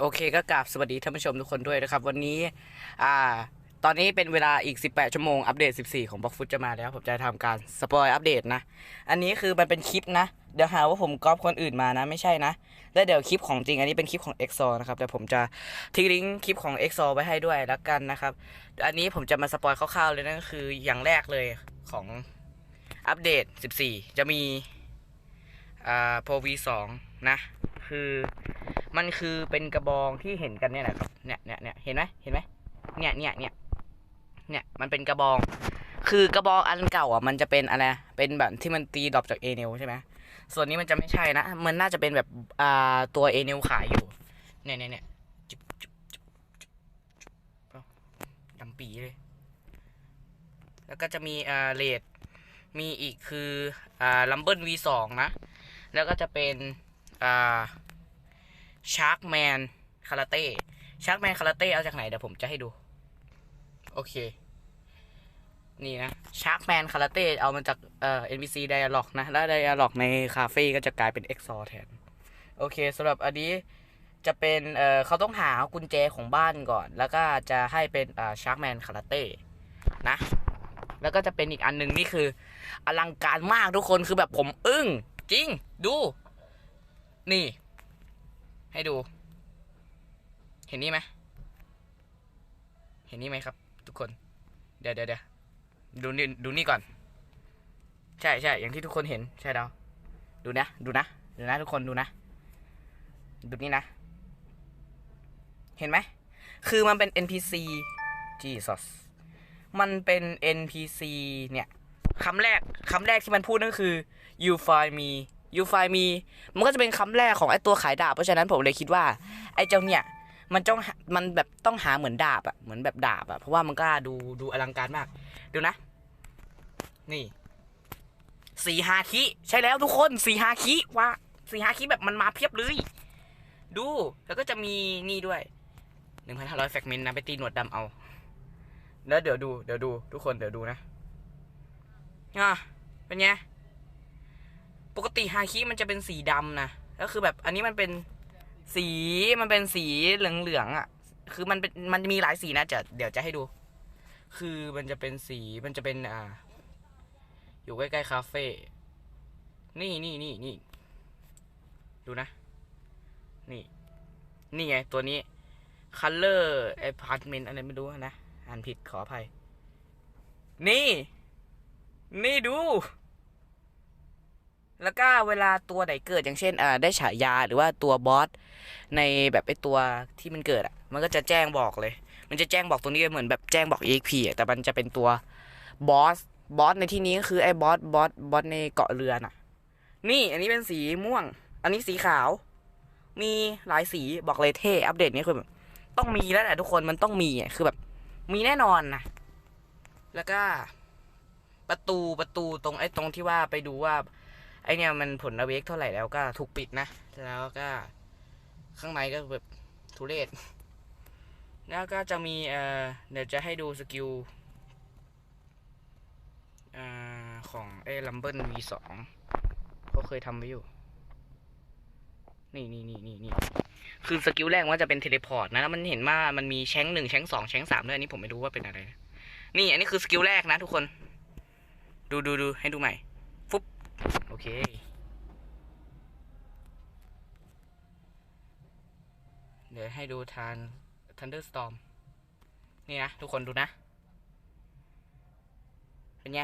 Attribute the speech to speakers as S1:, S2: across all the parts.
S1: โอเคก็กราบสวัสดีท่านผู้ชมทุกคนด้วยนะครับ วันนี้อ่าตอนนี้เป็นเวลาอีก 18 ชั่วโมงอัปเดต 14 ของบล็อกฟุตจะมาแล้ว ผมจะทำการสปอยอัปเดตนะ อันนี้คือมันเป็นคลิปนะ เดี๋ยวหาว่าผมก๊อปคนอื่นมานะ ไม่ใช่นะ แล้วเดี๋ยวคลิปของจริงอันนี้เป็นคลิปของ EXO นะครับแต่ผมจะทิ้งลิงก์คลิปของ EXO ไว้ให้ด้วยแล้วกันนะครับ อันนี้ผมจะมาสปอยคร่าวๆเลยนั่นก็คืออย่างแรกเลยของอัปเดต 14 จะมีอ่าโพวีสนะ คือ มันคือเป็นกระบองที่เห็นกันเนี่ยนะครับ เนี่ยเนี่ยเนี่ยเห็นไหมเห็นไหมเนี่ยเนี่ยเนี่ยเนี่ยมันเป็นกระบอง คือกระบองอันเก่าอะมันจะเป็นอะไร เป็นแบบที่มันตีดรอปจากเอเนลใช่ไหมส่วนนี้มันจะไม่ใช่นะ มันน่าจะเป็นแบบอ่าตัวเอเนลขายอยู่ เนี่ยเนี่ยเนี่ยจุบจุบจุบจุบเอ้าดำปีเลย แล้วก็จะมีอ่าเลดมีอีกคืออ่าลัมเบิล V2 นะ แล้วก็จะเป็นอ่า ชาร์กแมนคาราเต้ชาร์กแมนคาราเต้เอาจากไหนเดี๋ยวผมจะให้ดู โอเค นี่นะชาร์กแมนคาราเต้เอามาจากเอ่อ NPC Dialog นะ แล้ว Dialog ในคาเฟ่ก็จะกลายเป็น EXO แทน โอเคสำหรับอันนี้จะเป็นเอ่อเขาต้องหากุญแจของบ้านก่อน แล้วก็จะให้เป็นอ่าชาร์กแมนคาราเต้นะ แล้วก็จะเป็นอีกอันหนึ่งนี่คือ อลังการมากทุกคนคือแบบผมอึ้ง จริง ดู นี่ ให้ดู เห็นนี่ไหมเห็นนี่ไหมครับ ทุกคน เดี๋ยวเดี๋ยวเดี๋ยวดูนี่ดูนี่ก่อน ใช่ใช่อย่างที่ทุกคนเห็นใช่แล้วดูนะ ดูนะ ดูนะทุกคนดูนะ ดูนี่นะ เห็นไหม คือมันเป็น NPC Jesus มันเป็น NPC เนี่ยคำแรกคำแรกที่มันพูดนั่นคือ you find me you find me มันก็จะเป็นคำแรกของไอ้ตัวขายดาบเพราะฉะนั้นผมเลยคิดว่า ไอ้เจ้าเนี่ยมันต้องมันแบบต้องหาเหมือนดาบอะเหมือนแบบดาบอะเพราะว่ามันก็ดูดูอลังการมากดูนะ นี่สีฮาคิใช่แล้วทุกคนสีฮาคิว่าสีฮาคิแบบมันมาเพียบเลย ดูแล้วก็จะมีนี่ด้วยหนึ่งพันห้าร้อยแฟกเมนต์นะไปตีหนวดดำเอาแล้วเดี๋ยวดูเดี๋ยวดูทุกคนเดี๋ยวดูนะอะเป็นไง กติฮาคิมันจะเป็นสีดำนะก็คือแบบอันนี้มันเป็นสีมันเป็นสีเหลืองๆอะ คือมันเป็นมันมีหลายสีนะจะเดี๋ยวจะให้ดู คือมันจะเป็นสีมันจะเป็นอ่า อยู่ใกล้ๆคาเฟ่นี่นี่นี่นี่ดูนะ นี่ นี่ไง ตัวนี้ color apartment อะไรไม่รู้นะอ่านผิดขออภัย นี่ นี่ดู แล้วก็เวลาตัวไหนเกิดอย่างเช่นอ่าได้ฉายาหรือว่าตัวบอสในแบบไอตัวที่มันเกิดอะ มันก็จะแจ้งบอกเลย มันจะแจ้งบอกตรงนี้เหมือนแบบแจ้งบอก EXP อะแต่มันจะเป็นตัวบอสบอสในที่นี้ก็คือไอ้บอสบอสบอสในเกาะเรือน่ะ นี่อันนี้เป็นสีม่วง อันนี้สีขาว มีหลายสีบอกเลยเท่อัปเดตนี้คือแบบต้องมีแล้วแหละทุกคนมันต้องมีอะคือแบบ มีแน่นอนนะแล้วก็ ประตูประตูตรงไอ้ตรงที่ว่าไปดูว่า ไอเนี่ยมันผลระเวกเท่าไหร่แล้วก็ถูกปิดนะ แล้วก็ข้างในก็แบบทุเรศ แล้วก็จะมีเอ่อเดี๋ยวจะให้ดูสกิลอของไอ้ลัมเบิล V2 เขาเคยทำไว้อยู่ นี่นี่นี่นี่นี่คือสกิลแรกว่าจะเป็นเทเลพอร์ตนะแล้วมันเห็นว่ามันมีแชงหนึ่งแชงสองแชงสามด้วยอันนี้ผมไม่รู้ว่าเป็นอะไร นี่อันนี้คือสกิลแรกนะทุกคน ดูดูดูให้ดูใหม่ เค เดี๋ยวให้ดูทาน Thunderstorm นี่นะ ทุกคนดูนะ เป็นไง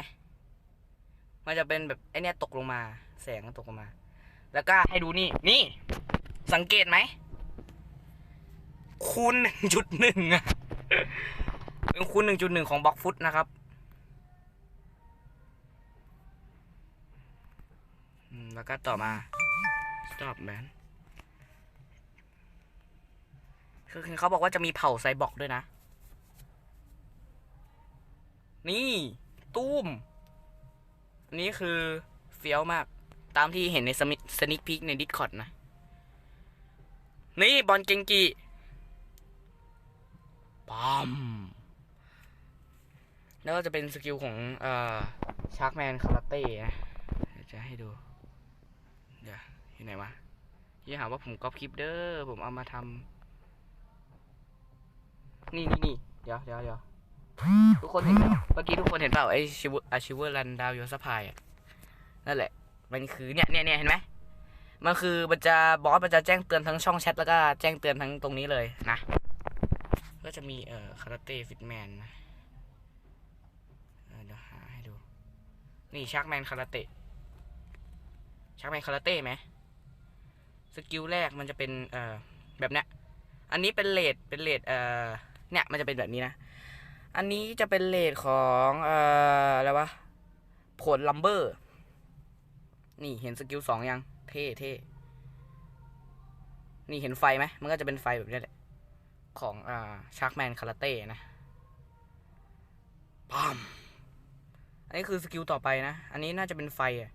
S1: มันจะเป็นแบบไอเนี้ยตกลงมา แสงตกลงมา แล้วก็ให้ดูนี่ นี่ สังเกตไหม คูณหนึ่งจุดหนึ่งอะเป็นคูณหนึ่งจุดหนึ่งของบล็อกฟุตนะครับ แล้วก็ต่อมา stop man คือเขาบอกว่าจะมีเผ่าไซบอร์กด้วยนะ นี่ตุ้ม อันนี้คือเฟี้ยวมาก ตามที่เห็นในสนิกพิกในดิสคอร์ดนะ นี่บอลเกงกีปั๊มแล้วก็จะเป็นสกิลของเอ่อชาร์กแมนคาราเต้นะ จะให้ดู เดี๋ยวอยู่ไหนวะอย่าหาว่าผมก๊อปคลิปเด้อผมเอามาทำนี่นี่นี่เดี๋ยวเดี๋ยวเดี๋ยวทุกคนเห็นเปล่าเมื่อกี้ทุกคนเห็นเปล่าไอชิวอาชิวเวอร์รันดาวโยสพายอะนั่นแหละ มันคือเนี่ยเนี่ยเนี่ยเห็นไหมมันคือมันจะบอสมันจะแจ้งเตือนทั้งช่องแชทแล้วก็แจ้งเตือนทั้งตรงนี้เลยนะ ก็จะมีเอ่อคาราเต้ฟิตแมนนะเออเดี๋ยวหาให้ดู นี่ชักแมนคาราเต้ชักแมนคาราเต้ไหม สกิลแรกมันจะเป็นเอ่อแบบเนี้ยอันนี้เป็นเลดเป็นเลดเอ่อเนี่ยมันจะเป็นแบบนี้นะ อันนี้จะเป็นเลดของเอ่ออะไรวะผลลัมเบอร์ นี่เห็นสกิลสองยัง เท่เท่นี่เห็นไฟไหมมันก็จะเป็นไฟแบบนี้แหละ ของอ่าชาร์กแมนคาราเต้นะปั๊มอันนี้คือสกิลต่อไปนะ อันนี้น่าจะเป็นไฟอะ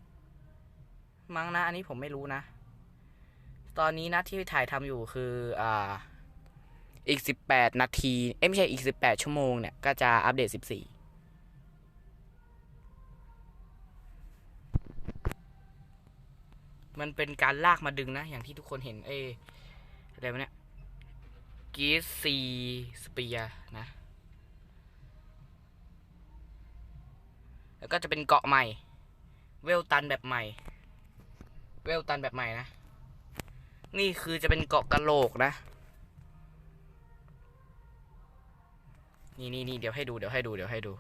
S1: มั้งนะ อันนี้ผมไม่รู้นะ ตอนนี้นะที่ถ่ายทำอยู่คืออ่าอีก 18 นาที เอ้ไม่ใช่อีก 18 ชั่วโมงเนี่ย ก็จะอัปเดต 14มันเป็นการลากมาดึงนะ อย่างที่ทุกคนเห็น เอ้ยอะไรวะเนี่ยกีซีสเปียนะ แล้วก็จะเป็นเกาะใหม่ เวลตันแบบใหม่ เวลตันแบบใหม่นะ นี่คือจะเป็นเกาะกะโหลกนะ นี่นี่นี่เดี๋ยวให้ดูเดี๋ยวให้ดูเดี๋ยวให้ดู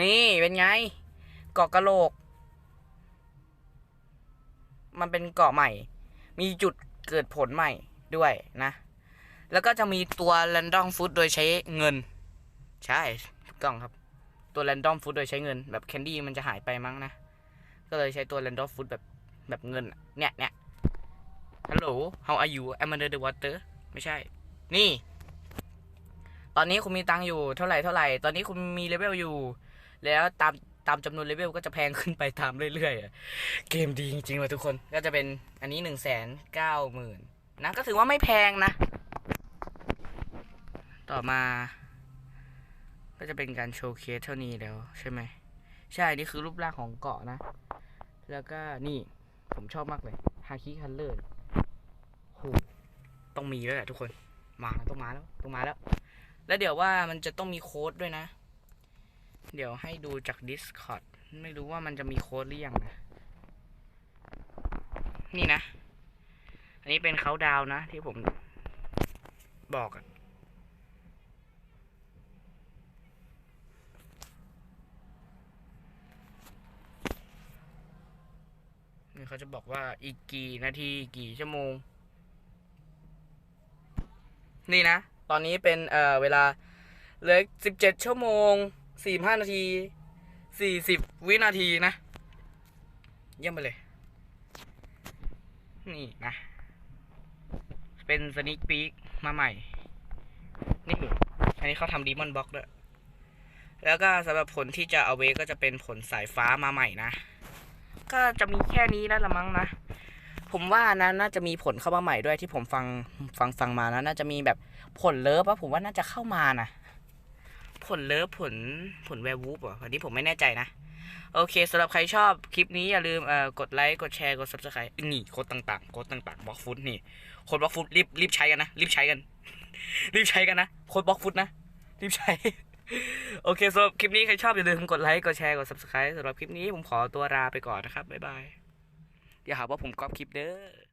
S1: นี่เป็นไง เกาะกะโหลก มันเป็นเกาะใหม่ มีจุดเกิดผลใหม่ด้วยนะ แล้วก็จะมีตัว Random Food โดยใช้เงิน ใช่กต้องครับ ตัว Random Food โดยใช้เงิน แบบแคนดี้มันจะหายไปมั้งนะ ก็เลยใช้ตัว Random Food แบบแบบเงิน เนี่ยเนี่ย Hello how are you I'm under the water ไม่ใช่ นี่ ตอนนี้คุณมีตังอยู่เท่าไหร่เท่าไหร่ ตอนนี้คุณมีเลเวลอยู่ แล้วตามตามจำนวนเลเวลก็จะแพงขึ้นไปตามเรื่อยๆ เกมดีจริงๆว่ะทุกคน ก็จะเป็นอันนี้หนึ่งแสนเก้าหมื่นนะ ก็ถือว่าไม่แพงนะ ต่อมา ก็จะเป็นการโชว์เคสเท่านี้แล้วใช่ไหม ใช่ นี่คือรูปร่างของเกาะนะ แล้วก็นี่ ผมชอบมากเลยฮาคิคันเลอร์ ต้องมีแล้วแหละทุกคน มาต้องมาแล้วต้องมาแล้ว แล้วเดี๋ยวว่ามันจะต้องมีโค้ดด้วยนะ เดี๋ยวให้ดูจาก Discord ไม่รู้ว่ามันจะมีโค้ดหรือยังนะ นี่นะ อันนี้เป็นเขาดาวนะ ที่ผมบอกอะนี่เขาจะบอกว่าอีกกี่นาทีกี่ชั่วโมง นี่นะ ตอนนี้เป็นเอ่อเวลาเหลือสิบเจ็ดชั่วโมงสี่ห้านาทีสี่สิบวินาทีนะ เยี่ยมไปเลย นี่นะ เป็นสนิ k ปีกมาใหม่ นี่อันนี้เขาทำดีมอนบ็อกด้วยแล้วก็สำหรับผลที่จะเอาเวก็จะเป็นผลสายฟ้ามาใหม่นะ ก็จะมีแค่นี้แล้วละมั้งนะ ผมว่านะน่าจะมีผลเข้ามาใหม่ด้วยที่ผมฟังฟังฟังมานะน่าจะมีแบบผลเลิฟอะผมว่าน่าจะเข้ามานะผลเลิฟผลผลแวร์วูฟเหรออันนี้ผมไม่แน่ใจนะ โอเคสำหรับใครชอบคลิปนี้อย่าลืมเอ่อกดไลค์กดแชร์กด subscribe นี่โค้ดต่างๆโค้ดต่างๆบล็อกฟุตนี่โค้ดบล็อกฟุตรีบรีบใช้กันนะรีบใช้กัน รีบใช้กันนะโค้ดบล็อกฟุตนะรีบใช้โอเคสำหรับคลิปนี้ใครชอบอย่าลืมกดไลค์กดแชร์กด subscribe สำหรับคลิปนี้ผมขอตัวลาไปก่อนนะครับบ๊ายบาย อย่าหาว่าผมก๊อปคลิปเด้อ